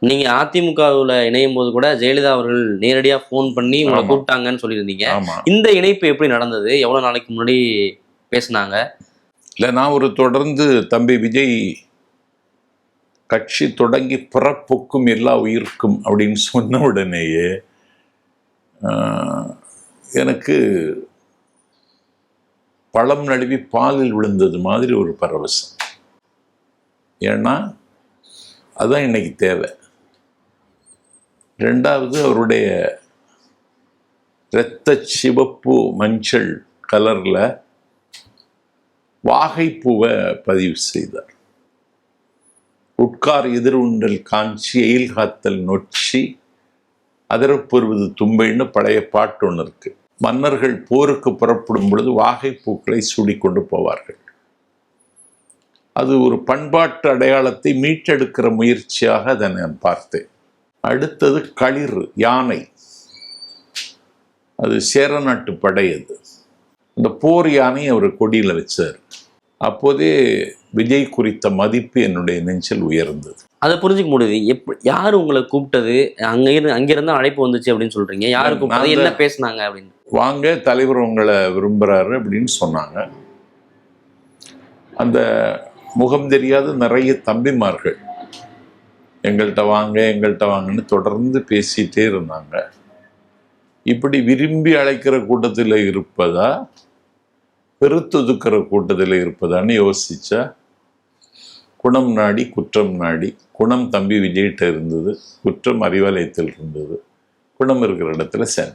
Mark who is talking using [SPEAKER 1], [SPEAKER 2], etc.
[SPEAKER 1] நீங்க அதிமுகவுல இணையும் போது கூட ஜெயலலிதா அவர்கள் நேரடியா ஃபோன் பண்ணி உங்களை. கூப்பிட்டாங்கன்னு சொல்லியிருந்தீங்க. இந்த இணைப்பு எப்படி நடந்தது? எவ்வளவு நாளைக்கு முன்னாடி பேசுனாங்க?
[SPEAKER 2] இல்லை நான் ஒரு தொடர்ந்து தம்பி விஜய் கட்சி தொடங்கி பிறப்புக்கும் எல்லா உயிர்க்கும் அப்படின்னு சொன்ன உடனேயே எனக்கு பழம் நழுவி பாலில் விழுந்தது மாதிரி ஒரு பரவசம். ஏன்னா அதுதான் இன்னைக்கு தேவை. ரெண்டாவது அவருடைய இரத்த சிவப்பு மஞ்சள் கலரில் வாகைப்பூவை பதிவு செய்தார். உட்கார் எதிர்வுண்டல் காஞ்சி எயில் காத்தல் நொச்சி அதிரப்பெறுவது தும்பைன்னு பழைய பாட்டு ஒன்று இருக்கு. மன்னர்கள் போருக்கு புறப்படும் பொழுது வாகைப்பூக்களை சூடிக்கொண்டு போவார்கள். அது ஒரு பண்பாட்டு அடையாளத்தை மீட்டெடுக்கிற முயற்சியாக அதை நான் பார்த்தேன். அடுத்தது களிறு யானை. அது சேர நாட்டு படை அது. அந்த போர் யானை அவர் கொடியில் வச்சார். அப்போதே விஜய் குறித்த மதிப்பு என்னுடைய நெஞ்சில் உயர்ந்தது.
[SPEAKER 1] அதை புரிஞ்சுக்க முடியுது. எப்படி யார் உங்களை கூப்பிட்டது? அங்க இருந்து அங்கிருந்து அழைப்பு வந்துச்சு அப்படின்னு சொல்றீங்க. யாரு கூப்பிட்டது? என்ன பேசுனாங்க அப்படின்னு?
[SPEAKER 2] வாங்க தலைவர் உங்களை விரும்புகிறாரு அப்படின்னு சொன்னாங்க. அந்த முகம் தெரியாத நிறைய தம்பிமார்கள். எங்கள்கிட்ட வாங்க எங்கள்கிட்ட வாங்கன்னு தொடர்ந்து பேசிட்டே இருந்தாங்க. இப்படி விரும்பி அழைக்கிற கூட்டத்தில் இருப்பதா பெருத்தொதுக்கிற கூட்டத்தில் இருப்பதான்னு யோசிச்சா குணம் நாடி குற்றம் நாடி குணம் தம்பி விஜய்கிட்ட இருந்தது குற்றம் அறிவாலயத்தில் இருந்தது குணம் இருக்கிற இடத்துல சேர்ந்து